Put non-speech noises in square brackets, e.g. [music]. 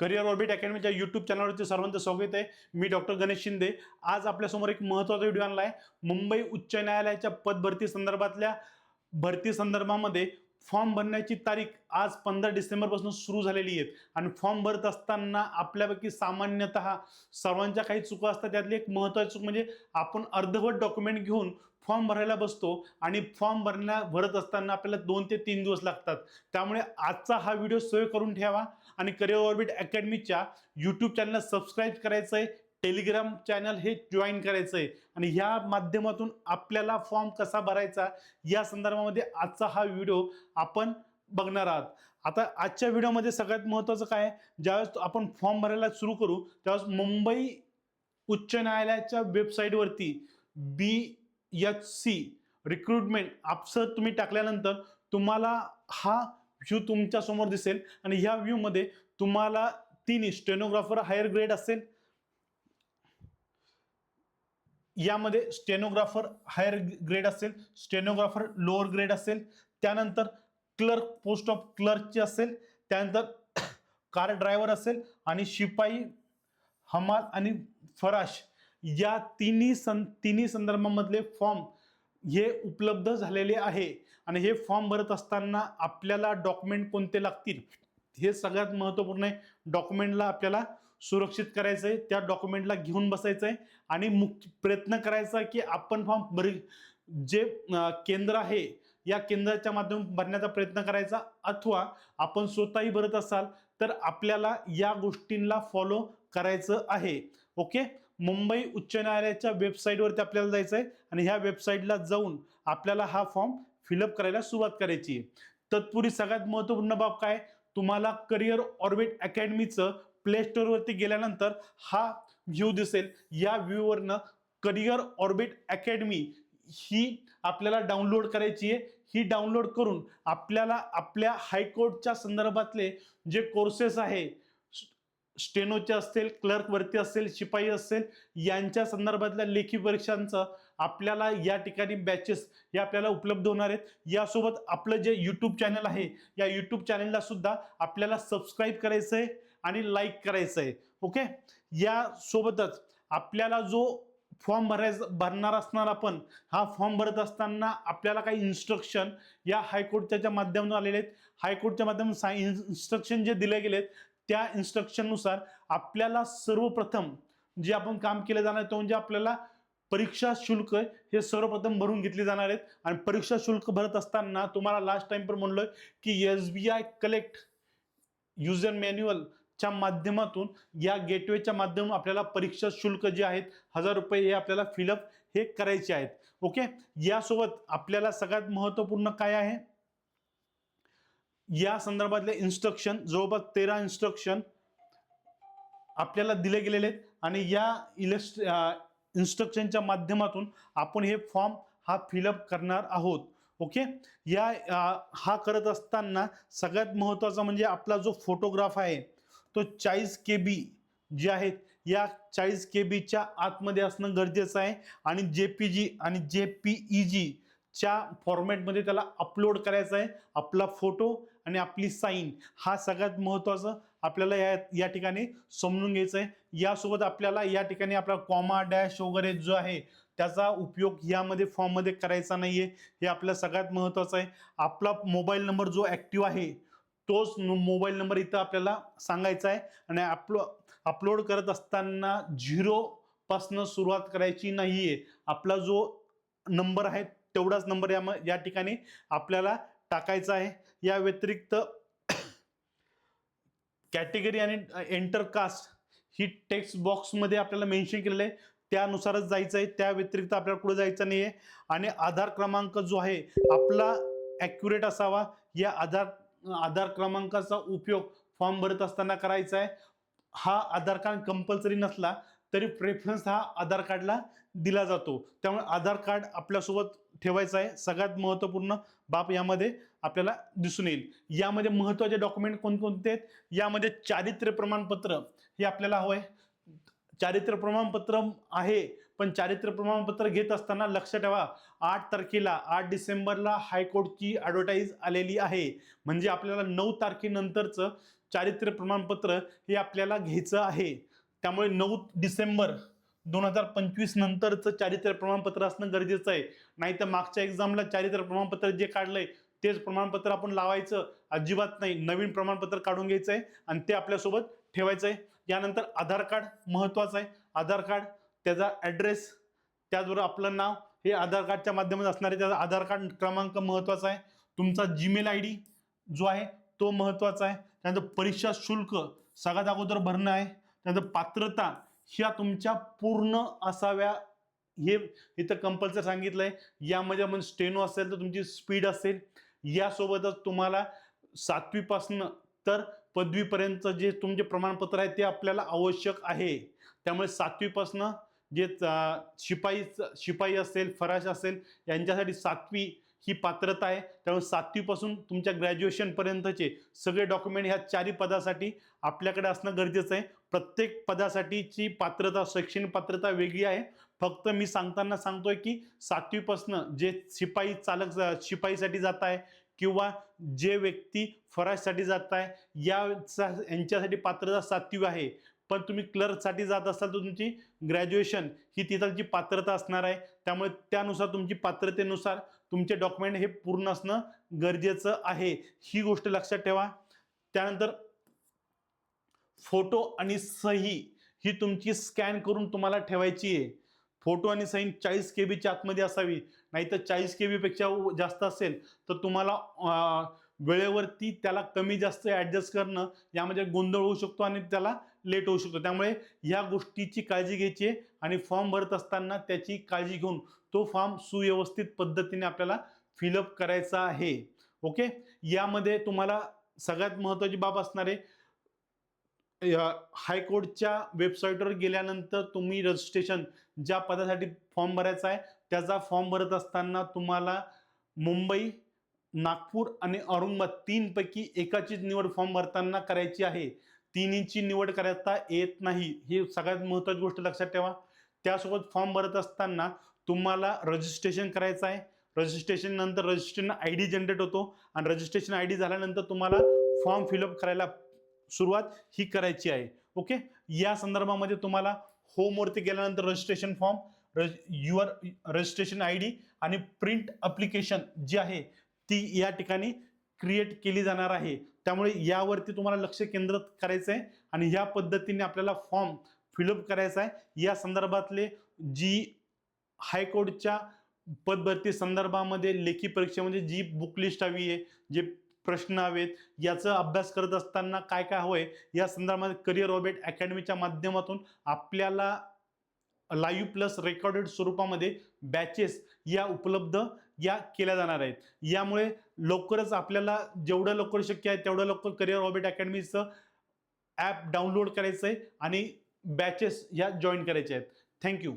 Career orbit अकॅडमीच्या YouTube चॅनलवरती सर्वांचं स्वागत आहे. मी डॉक्टर गणेश शिंदे. आज आपल्यासमोर एक महत्त्वाचा व्हिडिओ आणला आहे मुंबई उच्च न्यायालयाच्या पदभरती संदर्भातल्या भरती संदर्भामध्ये फॉर्म भरण्याची तारीख आज पंधरा डिसेंबरपासून सुरू झालेली आहेत. आणि फॉर्म भरत असताना आपल्यापैकी सामान्यतः सर्वांच्या काही चुका असतात त्यातली एक महत्त्वाची चूक म्हणजे आपण अर्धवट डॉक्युमेंट घेऊन फॉर्म भरायला बसतो आणि फॉर्म भरण्या भरत असताना आपल्याला दोन ते तीन दिवस लागतात. त्यामुळे आजचा हा व्हिडिओ सेव्ह करून ठेवा. आणि करिअर ऑर्बिट अकॅडमीच्या यूट्यूब चॅनलला सबस्क्राईब करायचं आहे टेलिग्राम चॅनल हे जॉईन करायचं आहे आणि ह्या माध्यमातून आपल्याला फॉर्म कसा भरायचा या संदर्भामध्ये आजचा हा व्हिडिओ आपण बघणार आहात. आता आजच्या व्हिडिओमध्ये सगळ्यात महत्त्वाचं काय ज्यावेळेस आपण फॉर्म भरायला सुरू करू त्यावेळेस मुंबई उच्च न्यायालयाच्या वेबसाईटवरती बी एच सी रिक्रुटमेंट आपसर तुम्ही टाकल्यानंतर तुम्हाला हा व्ह्यू तुमच्यासमोर दिसेल. आणि ह्या व्ह्यूमध्ये तुम्हाला तिन्ही स्टेनोग्राफर हायर ग्रेड असेल यामध्ये स्टेनोग्राफर हायर ग्रेड असेल स्टेनोग्राफर लोअर ग्रेड असेल त्यानंतर क्लर्क पोस्ट ऑफ क्लर्कची असेल त्यानंतर [coughs] कार ड्रायव्हर असेल आणि शिपाई हमाल आणि फराश या तिन्ही सं तिन्ही संदर्भामधले फॉर्म हे उपलब्ध झालेले आहे. आणि हे फॉर्म भरत असताना आपल्याला डॉक्युमेंट कोणते लागतील? हे सगळ्यात महत्त्वपूर्ण आहे. डॉक्युमेंटला आपल्याला सुरक्षित करायचं आहे त्या डॉक्युमेंटला घेऊन बसायचं आहे आणि मुख्य प्रयत्न करायचा की आपण फॉर्म भरी जे केंद्र आहे या केंद्राच्या माध्यम भरण्याचा प्रयत्न करायचा अथवा आपण स्वतःही भरत असाल तर आपल्याला या गोष्टींना फॉलो करायचं आहे. ओके मुंबई उच्च न्यायालयाच्या वेबसाईटवरती आपल्याला जायचं आहे आणि ह्या वेबसाईटला जाऊन आपल्याला हा फॉर्म फिलअप करायला सुरुवात करायची आहे. तत्पूर्वी सगळ्यात महत्त्वपूर्ण बाब काय? तुम्हाला करिअर ऑर्बिट अकॅडमीचं प्ले स्टोअरवरती गेल्यानंतर हा व्ह्यू दिसेल. या व्ह्यूवरनं करिअर ऑर्बिट अकॅडमी ही आपल्याला डाउनलोड करायची आहे. ही डाउनलोड करून आपल्याला आपल्या हायकोर्टच्या संदर्भातले जे कोर्सेस आहे स्टेनोचे असतील क्लर्कवरती असेल शिपाई असेल यांच्या संदर्भातल्या लेखी परीक्षांचं आपल्याला या ठिकाणी बॅचेस हे आपल्याला उपलब्ध होणार आहेत. यासोबत आपलं जे यूट्यूब चॅनल आहे या यूट्यूब चॅनलला सुद्धा आपल्याला सबस्क्राईब करायचं आहे. आणि लाईक करायचं आहे ओके यासोबतच आपल्याला जो फॉर्म भरायचा भरणार असणार आपण हा फॉर्म भरत असताना आपल्याला काही इन्स्ट्रक्शन या हायकोर्टच्या माध्यमातून आलेले आहेत. हायकोर्टच्या माध्यमातून सा इन्स्ट्रक्शन जे दिले गेलेत त्या इन्स्ट्रक्शननुसार आपल्याला सर्वप्रथम जे आपण काम केलं जाणार आहे तो म्हणजे आपल्याला परीक्षा शुल्क हे सर्वप्रथम भरून घेतले जाणार आहेत. आणि परीक्षा शुल्क भरत असताना तुम्हाला लास्ट टाइम पण म्हणलोय की S B I collect user च्या माध्यमातून या गेटवेच्या माध्यमातून आपल्याला परीक्षा शुल्क जे आहेत हजार रुपये हे आपल्याला फिलअप हे करायचे आहेत. ओके यासोबत आपल्याला सगळ्यात महत्त्वपूर्ण काय आहे? या संदर्भातले इन्स्ट्रक्शन जवळपास तेरा इन्स्ट्रक्शन आपल्याला दिले गेलेले आहेत आणि या इलेस्ट इन्स्ट्रक्शनच्या माध्यमातून आपण हे फॉर्म हा फिलअप करणार आहोत. ओके या हा करत असताना सगळ्यात महत्त्वाचा म्हणजे आपला जो फोटोग्राफ आहे तो चाळीस के बी जे आहेत या चाळीस के बीच्या आतमध्ये असणं गरजेचं आहे. आणि जे पी जी आणि जे पी ई जी च्या फॉर्मॅटमध्ये त्याला अपलोड करायचं आहे. आपला फोटो आणि आपली साईन हा सगळ्यात महत्त्वाचं आपल्याला या या ठिकाणी समजून घ्यायचं आहे. यासोबत आपल्याला या ठिकाणी आपला कॉमा डॅश वगैरे जो आहे त्याचा उपयोग यामध्ये फॉर्ममध्ये करायचा नाही आहे हे आपल्या सगळ्यात महत्त्वाचं आहे. आपला मोबाईल नंबर जो ॲक्टिव्ह आहे तोच मोबाईल नंबर इथं आपल्याला सांगायचा आहे. आणि अपलो अपलोड करत असताना झिरोपासनं सुरुवात करायची नाही आहे आपला जो नंबर आहे तेवढाच नंबर या या ठिकाणी आपल्याला टाकायचा आहे. या व्यतिरिक्त [coughs] कॅटेगरी आणि एंटरकास्ट ही टेक्स्ट बॉक्समध्ये आपल्याला मेन्शन केलेलं आहे. त्यानुसारच जायचं आहे. त्या व्यतिरिक्त आपल्याला कुठं जायचं नाही आहे आणि आधार क्रमांक जो आहे आपला ॲक्युरेट असावा. या आधार आधार क्रमांकाचा उपयोग फॉर्म भरत असताना करायचा आहे. हा आधार कार्ड कंपल्सरी नसला तरी प्रेफरन्स हा आधार कार्डला दिला जातो. त्यामुळे आधार कार्ड आपल्यासोबत ठेवायचं आहे. सगळ्यात महत्त्वपूर्ण बाब यामध्ये आपल्याला दिसून येईल. यामध्ये महत्त्वाचे डॉक्युमेंट कोणकोणते आहेत? यामध्ये चारित्र्य प्रमाणपत्र हे आपल्याला हवं आहे. चारित्र्य प्रमाणपत्र आहे पण चारित्र्य प्रमाणपत्र घेत असताना लक्ष ठेवा. आठ तारखेला आठ डिसेंबरला हायकोर्टची ॲडव्हर्टाईज आलेली आहे. म्हणजे आपल्याला नऊ तारखेनंतरचं चारित्र्य प्रमाणपत्र हे आपल्याला घ्यायचं आहे. त्यामुळे नऊ डिसेंबर दोन हजार पंचवीस नंतरचं चारित्र्य प्रमाणपत्र असणं गरजेचं आहे. नाही तर मागच्या एक्झामला चारित्र्य प्रमाणपत्र जे काढलंय तेच प्रमाणपत्र आपण लावायचं. अजिबात नाही. नवीन प्रमाणपत्र काढून घ्यायचं आहे आणि ते आपल्यासोबत ठेवायचं आहे यानंतर आधार कार्ड महत्त्वाचं आहे. आधार कार्ड त्याचा ॲड्रेस त्याचबरोबर आपलं नाव हे आधार कार्डच्या माध्यमात असणारे त्याचा आधार कार्ड क्रमांक महत्त्वाचा आहे. तुमचा जीमेल आय डी जो आहे तो महत्त्वाचा आहे. त्यानंतर परीक्षा शुल्क सगळ्यात अगोदर भरणं आहे. त्यानंतर पात्रता ह्या तुमच्या पूर्ण असाव्या हे इथं कंपल्सरी सांगितलं आहे. यामध्ये आपण स्टेनो असेल तर तुमची स्पीड असेल. यासोबतच तुम्हाला सातवीपासनं तर पदवीपर्यंत जे तुमचे प्रमाणपत्र आहे ते आपल्याला आवश्यक आहे. त्यामुळे सातवीपासनं जे शिपाई शिपाई असेल फराश असेल यांच्यासाठी सातवी ही पात्रता आहे. त्यामुळे सातवीपासून तुमच्या ग्रॅज्युएशनपर्यंतचे सगळे डॉक्युमेंट ह्या चारही पदासाठी आपल्याकडे असणं गरजेचं आहे. प्रत्येक पदासाठीची पात्रता शैक्षणिक पात्रता वेगळी आहे. फक्त मी सांगताना सांगतोय की सातवीपासनं जे शिपाई चालक शिपाईसाठी जात आहे किंवा जे व्यक्ती फराजसाठी जात आहे या यांच्यासाठी पात्रता सातवी आहे. पण तुम्ही क्लर्कसाठी जात असाल तर तुमची ग्रॅज्युएशन ही तिथलची पात्रता असणार आहे. त्यामुळे त्यानुसार तुमची पात्रतेनुसार तुमचे डॉक्युमेंट हे पूर्ण असणं गरजेचं आहे. ही गोष्ट लक्षात ठेवा. त्यानंतर फोटो आणि सही ही तुमची स्कॅन करून तुम्हाला ठेवायची आहे. फोटो आणि साईन चाळीस के बीच्या आतमध्ये असावी नाहीतर चाळीस के बीपेक्षा जास्त असेल तर तुम्हाला वेळेवरती त्याला कमी जास्त ॲडजस्ट करणं यामध्ये गोंधळ होऊ शकतो आणि त्याला लेट होऊ शकतो. त्यामुळे ह्या गोष्टीची काळजी घ्यायची आहे आणि फॉर्म भरत असताना त्याची काळजी घेऊन तो फॉर्म सुव्यवस्थित पद्धतीने आपल्याला फिलअप करायचा आहे. ओके यामध्ये तुम्हाला सगळ्यात महत्त्वाची बाब असणार आहे हायकोर्टच्या वेबसाईटवर गेल्यानंतर तुम्ही रजिस्ट्रेशन ज्या पदासाठी फॉर्म भरायचा आहे त्याचा फॉर्म भरत असताना तुम्हाला मुंबई नागपूर आणि औरंगाबाद तीनपैकी एकाचीच निवड फॉर्म भरताना करायची आहे. तिन्हीची निवड करता येत नाही. ही सगळ्यात महत्त्वाची गोष्ट लक्षात ठेवा. त्यासोबत फॉर्म भरत असताना तुम्हाला रजिस्ट्रेशन करायचं आहे. रजिस्ट्रेशन नंतर रजिस्ट्रेशन आय डी जनरेट होतो. आणि रजिस्ट्रेशन आय डी झाल्यानंतर तुम्हाला फॉर्म फिलअप करायला सुरुवात ही करायची आहे. ओके या संदर्भामध्ये तुम्हाला होमवरती गेल्यानंतर रजिस्ट्रेशन फॉर्म रज युअर रजिस्ट्रेशन आय डी आणि प्रिंट अप्लिकेशन जी आहे ती या ठिकाणी क्रिएट केली जाणार आहे. त्यामुळे यावरती तुम्हाला लक्ष केंद्रित करायचं आहे आणि ह्या पद्धतीने आपल्याला फॉर्म फिलअप करायचा आहे. या संदर्भातले जी हायकोर्टच्या पदभरती संदर्भामध्ये लेखी परीक्षेमध्ये जी बुक लिस्ट हवी आहे जे प्रश्न हवेत याचा अभ्यास करत असताना काय काय हवंय? या संदर्भामध्ये करिअर ऑर्बिट अकॅडमीच्या माध्यमातून आपल्याला लाईव्ह प्लस रेकॉर्डेड स्वरूपामध्ये बॅचेस या उपलब्ध या केल्या जाणार आहेत. यामुळे लवकरच आपल्याला जेवढं लवकर शक्य आहे तेवढं लवकर करिअर ऑबेट अकॅडमीचं ॲप डाउनलोड करायचं आहे आणि बॅचेस या जॉईन करायचे आहेत. थँक्यू